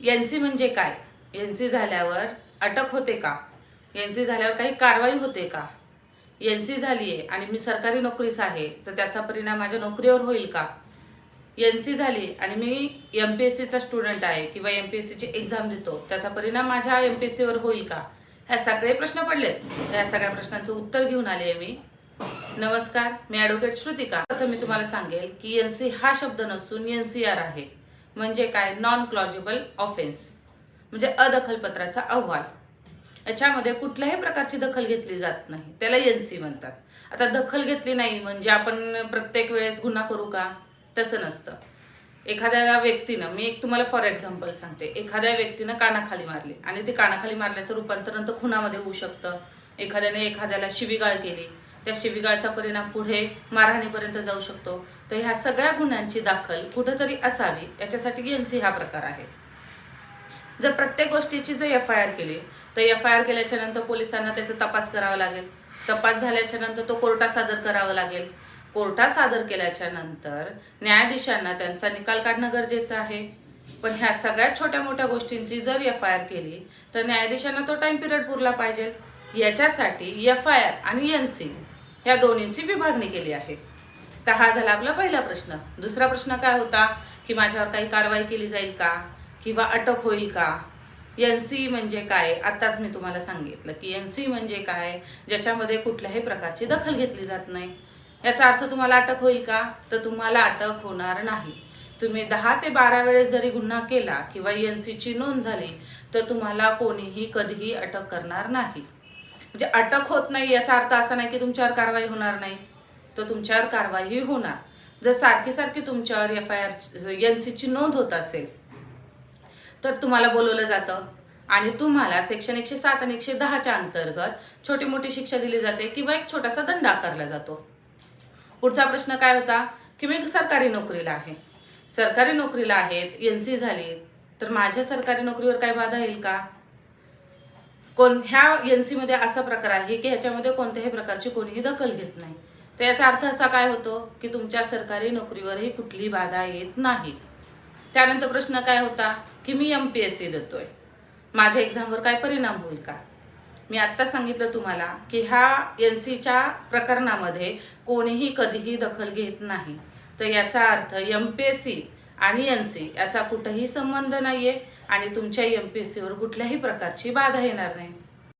N C म्हणजे काय? N C झाल्यावर अटक होते का? एन सी झाल्यावर काही कारवाई होते का? एन सी झाली आहे आणि मी सरकारी नोकरीस आहे तर त्याचा परिणाम माझ्या नोकरीवर होईल का? एन सी झाली आणि मी एम पी एस सीचा स्टुडंट आहे किंवा एम पी एस सीची एक्झाम देतो त्याचा परिणाम माझ्या एम पी एस सीवर होईल का? ह्या सगळे प्रश्न पडलेत. तर ह्या सगळ्या प्रश्नांचं उत्तर घेऊन आले आहे मी. नमस्कार मी ॲडव्होकेट श्रुतिका. तर मी तुम्हाला सांगेल की एन सी हा शब्द नसून एन सी आर आहे. म्हणजे काय? नॉन क्लॉजेबल ऑफेन्स म्हणजे अदखलपत्राचा अहवाल. याच्यामध्ये कुठल्याही प्रकारची दखल घेतली जात नाही. त्याला एन सी म्हणतात. आता दखल घेतली नाही म्हणजे आपण प्रत्येक वेळेस गुन्हा करू का? तसं नसतं. एखाद्या व्यक्तीनं मी एक तुम्हाला फॉर एक्झाम्पल सांगते. एखाद्या व्यक्तीनं कानाखाली मारली आणि ते कानाखाली मारल्याचं रूपांतर तर खुनामध्ये होऊ शकतं. एखाद्याने एखाद्याला शिवीगाळ केली. त्या शिवीगाळचा परिणाम पुढे मारहाणीपर्यंत जाऊ शकतो. तर ह्या सगळ्या गुन्ह्यांची दाखल कुठंतरी असावी याच्यासाठी एन सी हा प्रकार आहे. जर प्रत्येक गोष्टीची जर एफ आय आर केली तर एफ आय आर केल्याच्यानंतर पोलिसांना त्याचा तपास करावा लागेल. तपास झाल्याच्यानंतर तो कोर्टात सादर करावा लागेल. कोर्टात सादर केल्याच्यानंतर न्यायाधीशांना त्यांचा निकाल काढणं गरजेचं आहे. पण ह्या सगळ्यात छोट्या मोठ्या गोष्टींची जर एफ आय आर केली तर न्यायाधीशांना तो टाइम पिरियड पुरला पाहिजे. याच्यासाठी एफ आय आर आणि एन सी या दोन्हींची विभागणी केली आहे. तर हा झाला आपला पहिला प्रश्न. दुसरा प्रश्न काय होता? की माझ्यावर काही कारवाई केली जाईल का? किंवा अटक होईल का? एन सी म्हणजे काय? आत्ताच मी तुम्हाला सांगितलं की एन सी म्हणजे काय? ज्याच्यामध्ये कुठल्याही प्रकारची दखल घेतली जात नाही. याचा अर्थ तुम्हाला अटक होईल का? तर तुम्हाला अटक होणार नाही. तुम्ही दहा ते बारा वेळेस जरी गुन्हा केला किंवा एन सीची नोंद झाली तर तुम्हाला कोणीही कधीही अटक करणार नाही. म्हणजे अटक होत नाही याचा अर्थ असा नाही की तुमच्यावर कारवाई होणार नाही. तर तुमच्यावर कारवाई होणार. जर सारखी सारखी तुमच्यावर एफ आय आर एन सीची नोंद होत असेल तर तुम्हाला बोलवलं जातं. आणि तुम्हाला सेक्शन एकशे सात आणि एकशे दहाच्या अंतर्गत छोटी मोठी शिक्षा दिली जाते किंवा एक छोटासा दंड आकारला जातो. पुढचा प्रश्न काय होता? की मी सरकारी नोकरीला आहे. सरकारी नोकरीला आहेत एन सी झाली तर माझ्या सरकारी नोकरीवर काय बाधा येईल का? कोण ह्या एनमध्ये असा प्रकार आहे की ह्याच्यामध्ये कोणत्याही प्रकारची कोणीही दखल घेत नाही. तर याचा अर्थ असा काय होतो की तुमच्या सरकारी नोकरीवरही कुठली बाधा येत नाही. त्यानंतर प्रश्न काय होता की मी एम पी एस सी देतोय. माझ्या एक्झामवर काय परिणाम होईल का? मी आत्ता सांगितलं तुम्हाला की ह्या एन सीच्या प्रकरणामध्ये कोणीही कधीही दखल घेत नाही. तर याचा अर्थ एम पी एस सी आणि एन सी याचा कुठंही संबंध नाही आहे आणि तुमच्या एम पी एस सीवर कुठल्याही प्रकारची बाधा येणार नाही.